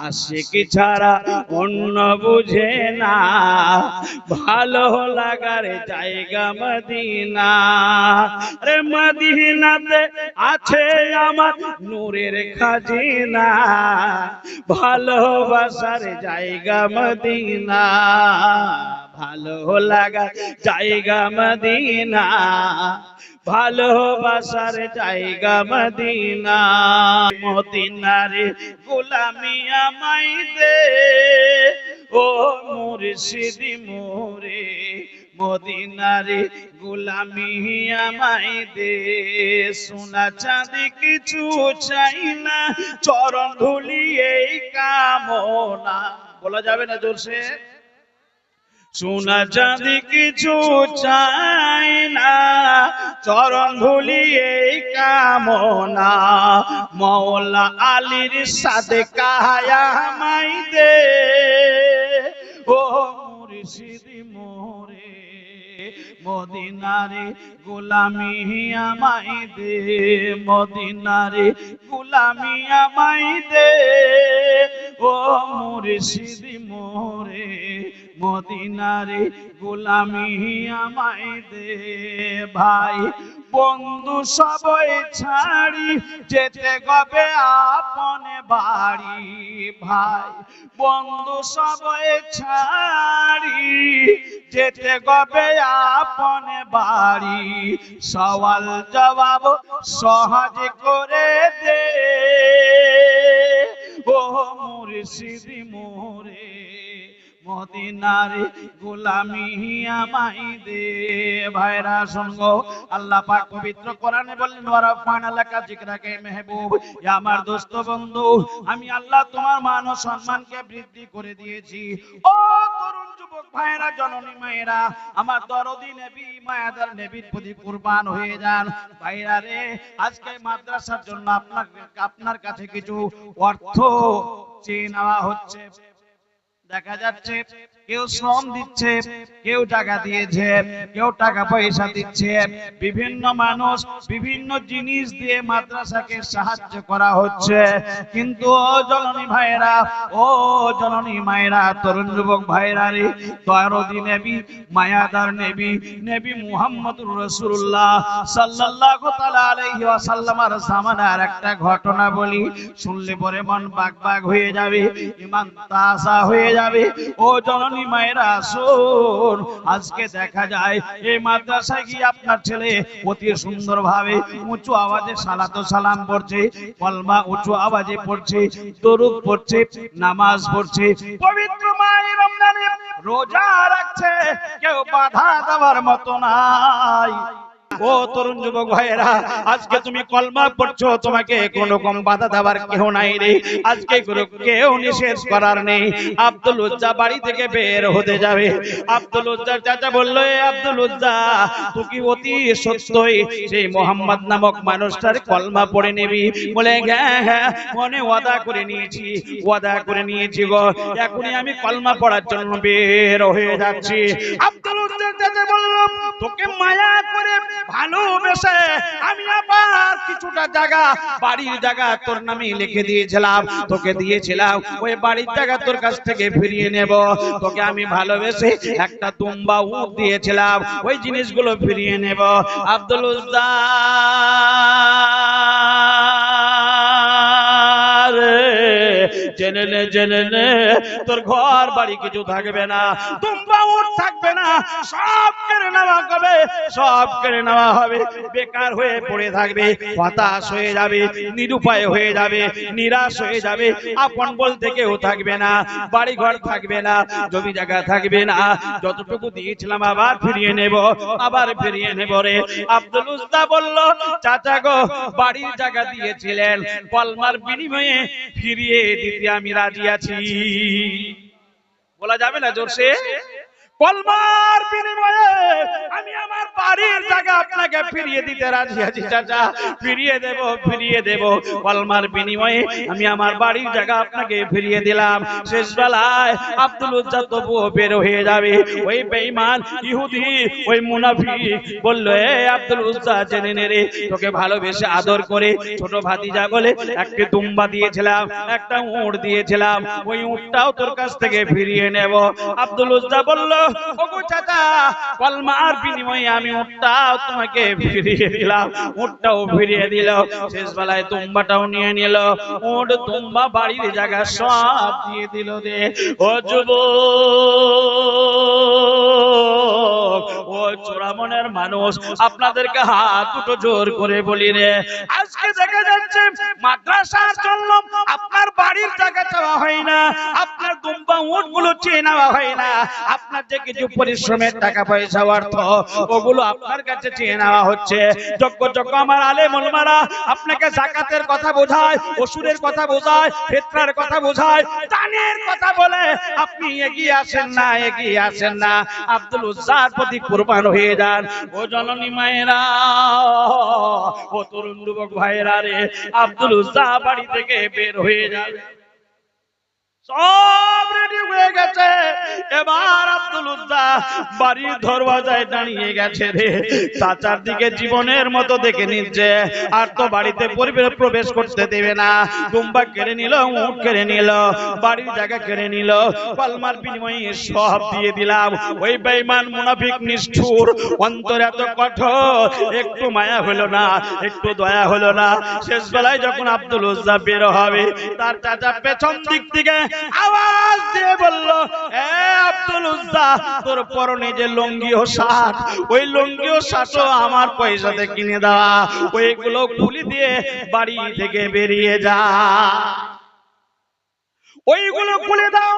আশিক ছাড়া অন্য বুঝে না। ভালো লাগার জায়গা মদিনা। রে মদিনাতে আছে আমার নূরের খাজিনা। ভালোবাসার জায়গা মদিনা। ভালো লাগা জায়গা মদিনা। ভালোবাসার জায়গা মদিনা। মদিনারে গোলামি আমাই দে। ও মুর্শিদি মোরে, মদিনারে গোলামি আমাই দে। সোনা চাঁদি কিছু চাই না, চরণ ধুলি এই কামনা। বলা যাবে না জোরসে? সোনা চাঁদি কিছু চাই না, চরণ ধুলি এই কামনা। মৌলা আলীর সাথে কাহায়া মাই দে। ও মুর্শিদি মোরে, মদিনারে গোলামি আমাই দে, মদিনারে গোলামি আমাই দে। ও মুর্শিদি মোরে, মদিনারে গোলামি আমায় দে ভাই। বন্ধু সবই ছাড়ি, যেতে গবে আপনে বাড়ি ভাই। বন্ধু সবই ছাড়ি, যেতে গবে আপনে বাড়ি। সওয়াল জবাব সহজ করে দে। ও মুর্শিদি মোরে। মদিনারে গোলামি আমাই দে ভাইরা সঙ্গ আল্লাহ পাক পবিত্র কোরআনে বললেন লাকা জিকরাকে ইয়া আমার দোস্ত বন্ধু, আমি আল্লাহ তোমার মান ও সম্মানকে বৃদ্ধি করে দিয়েছি। ও তরুণ যুবক ভাইরা, জননী মায়েরা, আমার দরদি মায়াদার প্রতি কুরবান হয়ে যান। ভাইরা রে, আজকে মাদ্রাসার জন্য আপনার আপনার কাছে কিছু অর্থ চেয়ে নেওয়া হচ্ছে। দেখা যাচ্ছে কেউ শ্রম দিচ্ছে, কেউ টাকা দিয়েছে, কেউ টাকা পয়সা দিচ্ছে। বিভিন্ন মানুষ বিভিন্ন জিনিস দিয়ে মাদ্রাসাকে সাহায্য করা হচ্ছে। কিন্তু ও জননী ভাইরা ও জননী মায়েরা, তরুণ যুবক ভাইরা রে দয়ারদি নেবি, মায়াদার নেবি নেবি মুহাম্মদুর রাসূলুল্লাহ সাল্লাল্লাহু তাআলা আলাইহি ওয়াসাল্লামের জামানার একটা ঘটনা বলি, শুনলে পরে মন বাগ বাগ হয়ে যাবে ইমান তাজা হয়ে যাবে। ও জননী মায়েরা আসুন। আজকে দেখা যায়, এই মাদ্রাসায় গিয়ে আপনার ছেলে অতি সুন্দর ভাবে উঁচু আওয়াজে সালাতো সালাম পড়ছে, কলমা উঁচু আওয়াজে পড়ছে, দরুদ পড়ছে, নামাজ পড়ছে। পবিত্র মায়ের রোজা রাখছে, কেউ বাধা দেওয়ার মতো নাই। ও তরুণ যুবক ভাইয়েরা, আজকে তুমি কলমা পড়ছো, তোমাকে কোন রকম বাধা দেওয়ার কেউ নাই রে। আজকে কেউ নিষেধ করার নেই। আব্দুল উজ্জা বাড়ি থেকে বের হতে যাবে। আব্দুল উজ্জার চাচা বলল, এ আব্দুল উজ্জা, তুই কি অতি সত্যই সেই মোহাম্মদ নামক মানুষটার কলমা পড়ে নিবি? বলে হ্যাঁ হ্যাঁ মনে ওয়াদা করে নিয়েছি, ওয়াদা করে নিয়েছি গো। এখনই আমি কলমা পড়ার জন্য বের হয়ে যাচ্ছি। আব্দুল উজ্জার চাচা বলল, তোকে মায়া করে ভালোবেসে আমি আবার কিছুটা জায়গা, বাড়ির জায়গা তোর নামে লিখে দিয়েছিলাম। তোকে দিয়েছিলাম, ওই বাড়ির জায়গা তোর কাছ থেকে ফিরিয়ে নেব। তোকে আমি ভালোবেসে একটা তুম্বা উট দিয়েছিলাম, ওই জিনিসগুলো ফিরিয়ে নেব। আব্দুল উজ্জার জেনে নে জেনে নে, তোর ঘর বাড়ি কিছু থাকবে না তুম্বা উট থাকবে না, সব কেড়ে নেওয়া হবে, সব কেড়ে নেওয়া হবে, বেকার হয়ে পড়ে থাকবে, হতাশ হয়ে যাবে, নিরুপায় হয়ে যাবে, নিরাশ হয়ে যাবে, আপন বলতে কেউ থাকবে না বাড়ি ঘর থাকবে না, জমি জায়গা থাকবে না, যতটুকু দিয়েছিলাম আবার ফিরিয়ে নেব, আবার ফিরিয়ে নেব রে। আব্দুল উস্তা বলল, চাচা গো, বাড়ির জায়গা দিয়েছিলেন কলমার বিনিময়ে ফিরিয়ে দিতে আমি রাজি আছি। বলা যাবে না জোরসে? কলমার বিনিময়ে আমি আমার আপনাকে ফিরিয়ে দিতে রাজি আছি, চাচা। ফিরিয়ে দেব ফিরিয়ে দেব। বিনিময়ে আমি আমার বাড়ির জায়গা আপনাকে ফিরিয়ে দিলাম। শেষ বেলায় আব্দুল উজ্জা বের হয়ে যাবে। ওই ইহুদি, ওই বলল, এ আব্দুল উজ্জা জেনে নে রে। তোকে ভালোবেসে আদর করে ছোট ভাতিজা বলে একটা দুম্বা দিয়েছিলাম, একটা উট দিয়েছিলাম। ওই উটটাও তোর কাছ থেকে ফিরিয়ে নেব। আব্দুল উজ্জা বলল কলমার বিনিময়ে আমি উটটাও তোমাকে ফিরিয়ে দিলাম, উটটাও ফিরিয়ে দিল। শেষ বেলায় তুম্বাটাও নিয়ে নিল, উট তুম্বা বাড়ির জায়গা সব দিয়ে দিল রে। ও যুবক, ও চোরামনের মানুষ, আপনাদেরকে হাত দুটো জোর করে বলি রে। আজকে দেখা যাচ্ছে, মাদ্রাসার জন্য আপনার বাড়ির জায়গা চাওয়া হয় না, আপনার দুম্বা উঠগুলো চেয়ে নেওয়া হয় না। যে কিছু পরিশ্রমের টাকা পয়সা, অর্থ, ওগুলো আপনার কাছে চেয়ে নেওয়া হচ্ছে। যোগ্য যোগ্য আমার আলে মলমারা আপনাকে জাকাতের কথা বোঝায়, ওষুধের কথা বোঝায়, ফেতরার কথা বোঝায়, দানের কথা বলে আপনি এগিয়ে আসেন না, এগিয়ে আসেন না। আব্দুল উজ্জার প্রতি কুরবান হয়ে যান। ও জননী মায়েরা, ও তরুণ যুবক ভাইয়েরা রে, আব্দুল উজ্জা বাড়ি থেকে বের হয়ে যাবে সব রেডি হয়ে গেছে। এবার আব্দুল উজ্জা বাড়ির দরওয়াজায় দাঁড়িয়ে গেছে রে। চাচার দিকে জীবনের মতো দেখে নিচ্ছে। আর তো বাড়িতে পরিবেশ প্রবেশ করতে দেবে না। দুম্বা কেড়ে নিল উঠ কেড়ে নিল, বাড়ির জায়গা কেড়ে নিল। পালমার বিনিময়ে সব দিয়ে দিলাম। ওই বেঈমান মুনাফিক নিষ্ঠুর। অন্তর এত কঠোর। একটু মায়া হলো না, একটু দয়া হলো না। শেষ বেলায় যখন আব্দুল উজ্জা বের হবে, তার চাচা পেছন দিক থেকে আওয়াজ দিয়ে বলল, এ আব্দুল উজ্জা, তোর পরনে যে লুঙ্গি ও শার্ট, ওই লুঙ্গি ও শার্টও আমার পয়সাতে কিনে দেওয়া ওইগুলো খুলি দিয়ে বাড়ি থেকে বেরিয়ে যা। ওইগুলো খুলে দাও।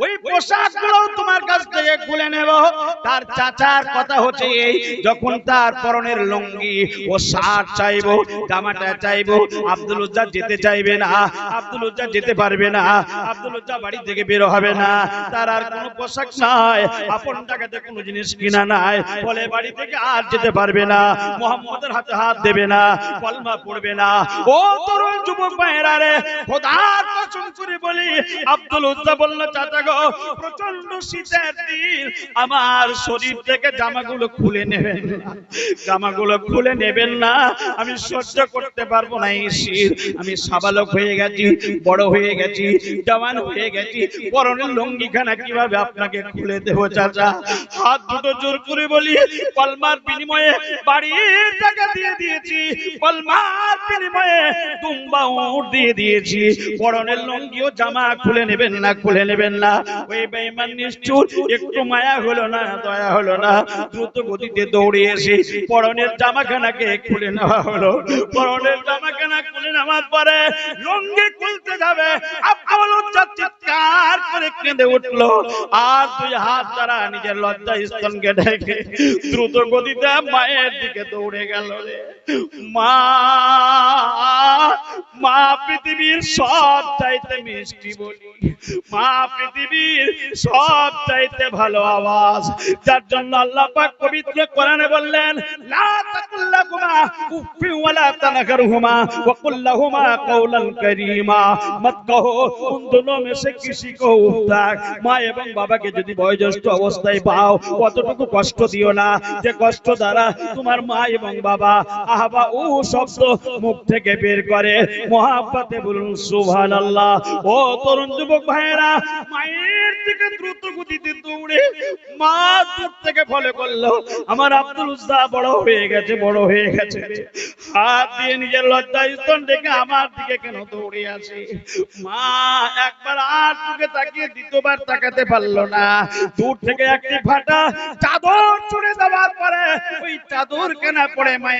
ওই পোশাকগুলো তোমার কাছ থেকে খুলে নেব। তার চাচার কথা হচ্ছে এই যখন তার পরনের লুঙ্গি ও শার্ট চাইব জামাটা চাইব আব্দুল উজ্জা যেতে চাইবে না আব্দুল উজ্জা যেতে পারবে না আব্দুল উজ্জা বাড়ি থেকে বের হবে না তার আর কোনো পোশাক নাই আপন টাকাতে কোনো জিনিস কিনা নাই বলে বাড়ি থেকে আর যেতে পারবে না মোহাম্মদের হাতে হাত দেবে না কলমা পড়বে না। ও তরুণ যুবক ভাইয়েরা রে খোদার কসম করে বলি, আব্দুল উজ্জা বলল, চাচা গো প্রচণ্ড শীতের দিন। আমার শরীর থেকে জামাগুলো খুলে নেবেন জামাগুলো খুলে নেবেন না। আমি সহ্য করতে পারব না এই শীত। আমি সাবালক হয়ে গেছি, বড় হয়ে গেছি, জওয়ান হয়ে গেছি। পরনের লুঙ্গিখানা কীভাবে আপনাকে খুলে দেবো, চাচা? হাত দুটো জোর করে বলি কলমার বিনিময়ে বাড়ির জায়গা দিয়ে দিয়েছি। বিনিময়ে উট দিয়ে দিয়েছি। পরনের জামা খুলে নেবেন না, খুলে নেবেন না। ওই একটু মায়া হলো না, দয়া হলো না। দ্রুত গতিতে দৌড়ে এসে পরনের জামাখানাকে খুলে নেওয়া হলো। পরনের জামাখানা খুলে নেওয়ার পরে লুঙ্গি খুলতে যাবে। উজ্জা চিৎকার করে কেঁদে উঠল। আর দুই হাত দ্বারা নিজের লজ্জা স্তনকে ঢেকে দ্রুত গতিতে মায়ের দিকে দৌড়ে গেল। মা পৃথিবীর সব চাইতে মিষ্টি বলি। মা, পৃথিবীর সব চাইতে ভালো আওয়াজ। যার জন্য আল্লাহ পবিত্র কোরআনে বললেন অবস্থায় পাও কতটুকু কষ্ট দিও না। যে কষ্ট দ্বারা তোমার মা এবং বাবা আহবা ও শব্দ মুখ থেকে বের করে। বলুন, সুবহানাল্লাহ। ও তরুণ যুবক ভাইয়েরা, মায়ের দিকে দ্রুত গতিতে দৌড়ে মা দূর থেকে ফলে করল। আমার আব্দুল উজ্জা বড় হয়ে গেছে, বড় হয়ে গেছে। হাত দিয়ে নিজের ডেকে আমার দিকে কেন দৌড়ে আসে? মা একবার আর তাকিয়ে দ্বিতীয়বার তাকাতে পারল না। দূর থেকে একটি ফাটা চাদর ছুড়ে দেওয়ার পরে ওই চাদর কেনা পড়ে মায়ের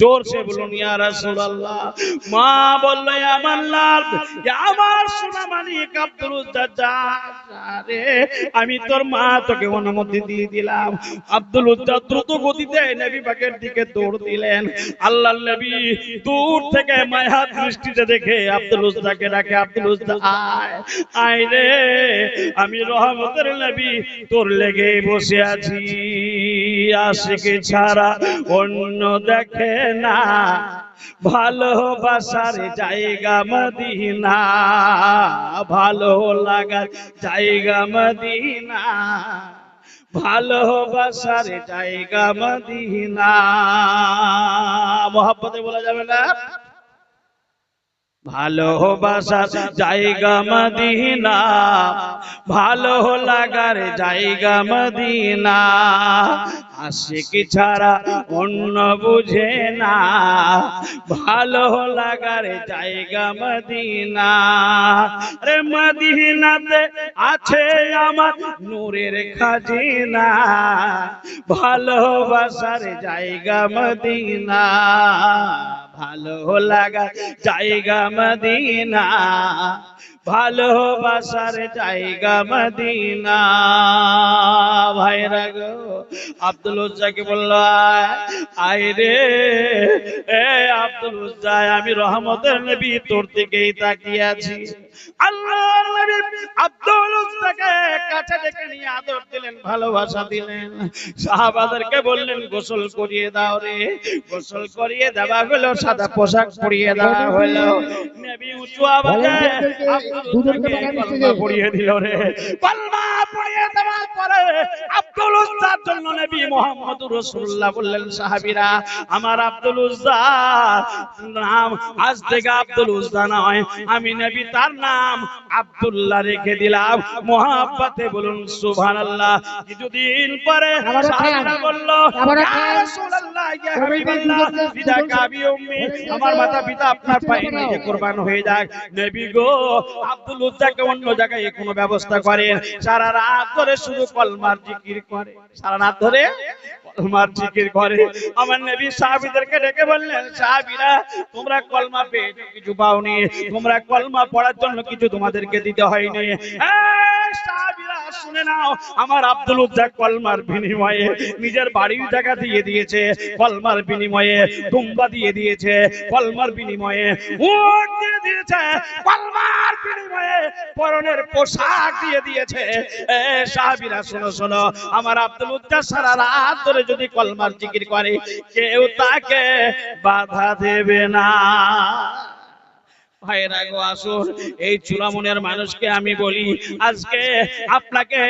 জোর সে বলুন মা বলল আমার লাল ইয়া আমার সোনা রে আমি তোর মা তোকে অনুমতি দিয়ে দিলাম। আব্দুল উজ্জা দ্রুত গতিতে নবী পাকের দিকে দৌড় দিলেন। আল্লাহর নবী দূর থেকে মায়া দৃষ্টিতে দেখে আব্দুল উজ্জাকে ডাকে, আব্দুল উজ্জা আয় আয় রে, আমি রহমতের নবী, তোর লেগে বসে আছি। আশিকে ছাড়া অন্য দেখে না। ভালোবাসার জায়গা মদিনা, ভালো লাগার জায়গা মদিনা, ভালোবাসার জায়গা মদিনা। মোহাম্মতে বলা যাবে না? ভালোবাসার জায়গা মদিনা, ভালো লাগার জায়গা মদিনা আশিক ছাড়া অন্য বুঝে না। ভালো লাগার জায়গা মদিনা। রে মদিনাতে আছে আমার নূরের খাজিনা। ভালোবাসার জায়গা মদিনা। ভালো লাগা জায়গা মদিনা। ভালোবাসার জায়গা মদিনা। ভাইরা গো, আব্দুল উজ্জাকে বলল, আয় রে। এ আব্দুল উজ্জা আমি রহমতের নবী, তোর দিকেই তাকিয়ে আছি। আল্লাহর নবী কাছে ডেকে নিয়ে আদর দিলেন ভালোবাসা দিলেন। সাহাবাদেরকে বললেন গোসল করিয়ে দাও রে গোসল করিয়ে দেওয়া হলো সাদা পোশাক পরিয়ে দেওয়া হলো। নবী উঁচু আওয়াজে উজ্জাকে দিল রে। কলমা পড়িয়ে দেওয়ার পরে আব্দুল উজ্জার জন্য নবী রাসূলুল্লাহ বললেন সাহাবীরা আমার আব্দুল উজ্জা নাম আজ থেকে আব্দুল উজ্জা নয় আমি নবী তার নাম আব্দুল্লাহ রেখে দিলাম। মোহাব্বতে বলুন সুবহানাল্লাহ। কিছুদিন পরে সাহাবীরা বলল ইয়া রাসূলুল্লাহ ইয়া হাবিবাল্লাহ কাবি উম্মি আমার মাতা পিতা আপনার পায়ে নিজে কুরবান হয়ে যাক। নবী গো আব্দুল উজ্জাকে অন্য জায়গায় কোনো ব্যবস্থা করেন। সারা রাত ধরে শুধু কলমার জিকির করে। সারা রাত ধরে কলমার জিকির করে। আমার নবী সাহাবীদেরকে ডেকে বললেন সাহাবীরা তোমরা কলমা পেয়েছ কিছু পাওনি। তোমরা কলমা পড়ার জন্য কিছু তোমাদেরকে দিতে হয়নি। সাহাবীরা শুনে নাও। আমার আব্দুল উজ্জা কলমার বিনিময়ে নিজের বাড়ির জায়গা দিয়ে দিয়েছে। কলমার বিনিময়ে তুম্বা দিয়ে দিয়েছে। কলমার বিনিময়ে উট দিয়ে দিয়েছে। কলমার বিনিময়ে পরনের পোশাক দিয়ে দিয়েছে। এ, সাহাবীরা, শোনো শোনো। আমার আব্দুল উজ্জা সারা রাত ধরে যদি কলমার জিকির করে, কেউ তাকে বাধা দেবে না। ভাইরা গো আসুন। এই চূড়ামনের মানুষকে আমি বলি আজকে আপনাকে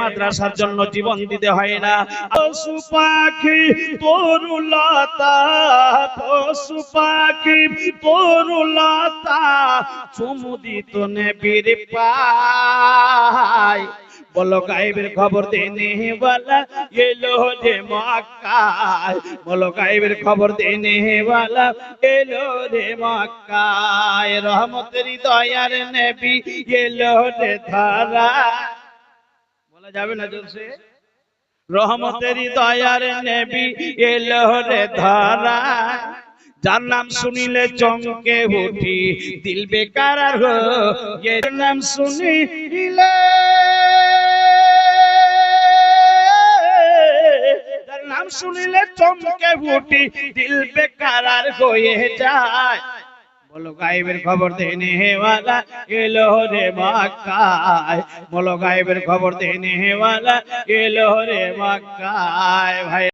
মাদ্রাসার জন্য জীবন দিতে হয় না। পশু পাখি তরুলতা পশু পাখি তরুলতা চুমু দিত নেবির পায়। বলো গাইবের খবর দেনে वाला এলো রে মক্কায় বলো গাইবের খবর দেনে वाला এলো রে মক্কায় রহমতের দয়ার নবী এলো রে ধারা বলা যাবে না জলসে রহমতের দয়ার নবী এলো রে ধারা যার নাম শুনিলে চমকে উঠি দিল বেকার হো এর নাম শুনিলে শুনিলে চমকে উঠি, দিল বেকার হয়ে যায়। বলো গাইবের খবর দেনে হেওয়ালা এলো রে মক্কায়। বলো গাইবের খবর দেনে হেওয়ালা এলো রে মক্কায়। ভাই